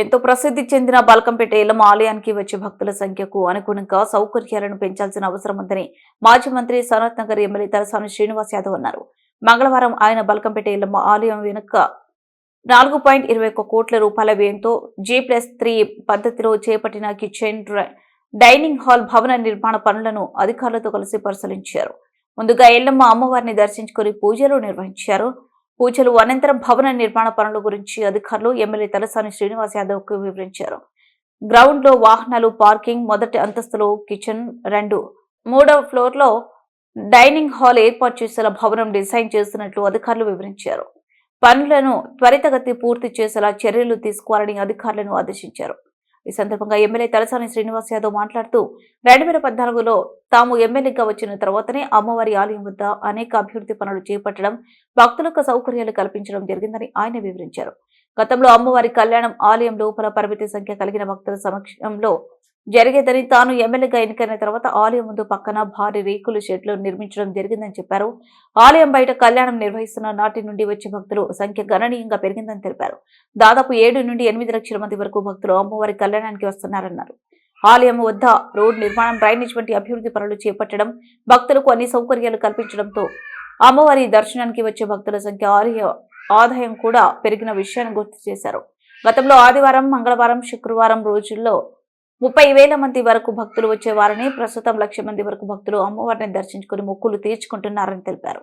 ఎంతో ప్రసిద్ధి చెందిన బల్కంపేట ఎల్లమ్మ ఆలయానికి వచ్చే భక్తుల సంఖ్యకు అనుగుణంగా సౌకర్యాలను పెంచాల్సిన అవసరం ఉందని మాజీ మంత్రి సనత్ నగర్ ఎమ్మెల్యే తలసాని శ్రీనివాస్ యాదవ్ అన్నారు. మంగళవారం ఆయన బల్కంపేట ఎల్లమ్మ ఆలయం వెనుక నాలుగు పాయింట్ ఇరవై ఒక్క కోట్ల రూపాయల వ్యయంతో జీ ప్లస్ త్రీ పద్ధతిలో చేపట్టిన కిచెన్ డైనింగ్ హాల్ భవన నిర్మాణ పనులను అధికారులతో కలిసి పరిశీలించారు. ముందుగా ఎల్లమ్మ అమ్మవారిని దర్శించుకుని పూజలు నిర్వహించారు. పూజలు అనంతరం భవన నిర్మాణ పనుల గురించి అధికారులు ఎమ్మెల్యే తలసాని శ్రీనివాస్ యాదవ్కు వివరించారు. గ్రౌండ్లో వాహనాలు పార్కింగ్ మొదటి అంతస్తులో కిచెన్ రెండు. మూడవ ఫ్లోర్లో డైనింగ్ హాల్ ఏర్పాటు చేసేలా భవనం డిజైన్ చేస్తున్నట్లు అధికారులు వివరించారు. పనులను త్వరితగతి పూర్తి చేసేలా చర్యలు తీసుకోవాలని అధికారులను ఆదేశించారు. ఈ సందర్భంగా ఎమ్మెల్యే తలసాని శ్రీనివాస్ యాదవ్ మాట్లాడుతూ రెండు వేల పద్నాలుగులో తాము ఎమ్మెల్యేగా వచ్చిన తర్వాతనే అమ్మవారి ఆలయం వద్ద అనేక అభివృద్ధి పనులు చేపట్టడం భక్తులకు సౌకర్యాలు కల్పించడం జరిగిందని ఆయన వివరించారు. గతంలో అమ్మవారి కళ్యాణం ఆలయం లోపల పరిమితి సంఖ్య కలిగిన భక్తుల సమక్షంలో జరిగేదని తాను ఎమ్మెల్యేగా ఎన్నికైన తర్వాత ఆలయం ముందు పక్కన భారీ రేకుల షెడ్లు నిర్మించడం జరిగిందని చెప్పారు. ఆలయం బయట కళ్యాణం నిర్వహిస్తున్న నాటి నుండి వచ్చే భక్తులు సంఖ్య గణనీయంగా పెరిగిందని తెలిపారు. దాదాపు ఏడు నుండి ఎనిమిది లక్షల మంది వరకు భక్తులు అమ్మవారి కళ్యాణానికి వస్తున్నారన్నారు. ఆలయం వద్ద రోడ్ నిర్మాణం డ్రైనేజ్ వంటి అభివృద్ధి పనులు చేపట్టడం భక్తులకు అన్ని సౌకర్యాలు కల్పించడంతో అమ్మవారి దర్శనానికి వచ్చే భక్తుల సంఖ్య ఆలయ ఆదాయం కూడా పెరిగిన విషయాన్ని గుర్తు చేశారు. గతంలో ఆదివారం మంగళవారం శుక్రవారం రోజుల్లో ముప్పై వేల మంది వరకు భక్తులు వచ్చేవారని ప్రస్తుతం లక్ష మంది వరకు భక్తులు అమ్మవారిని దర్శించుకుని మొక్కులు తీర్చుకుంటున్నారని తెలిపారు.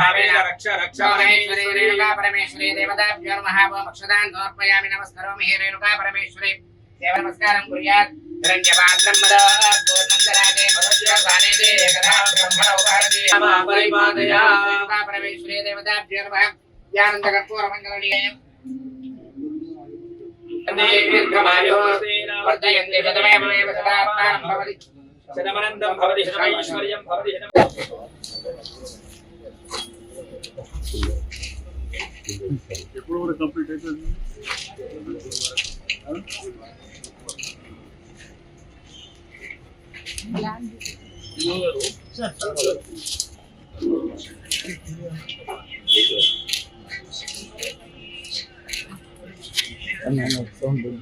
భావేన రక్ష రక్ష మహేశ్వరి రేణుకా పరమేశ్వరి దేవతాభ్యో నమః మక్షదాన్ సమర్పయామి నమస్కరోమి హే రేణుకా పరమేశ్వరి దేవ నమస్కారం కుర్యాత్ హిరణ్యపాత్రం మద పూర్ణం దరాదే భవద్యోగానే దే ఏకదా బ్రహ్మణో భారతి పరిపాదయా. రేణుకా పరమేశ్వరి దేవతాభ్యో నమః ధ్యానంద కర్పూర మంగళనీయం వర్ధయంతి శతమేవ శతాత్మానం భవతి శతమనందం భవతి శతమైశ్వర్యం భవతి శతం ఎప్పుడు కూడా కంప్లీట్ అవుతుంది Она отцом будет.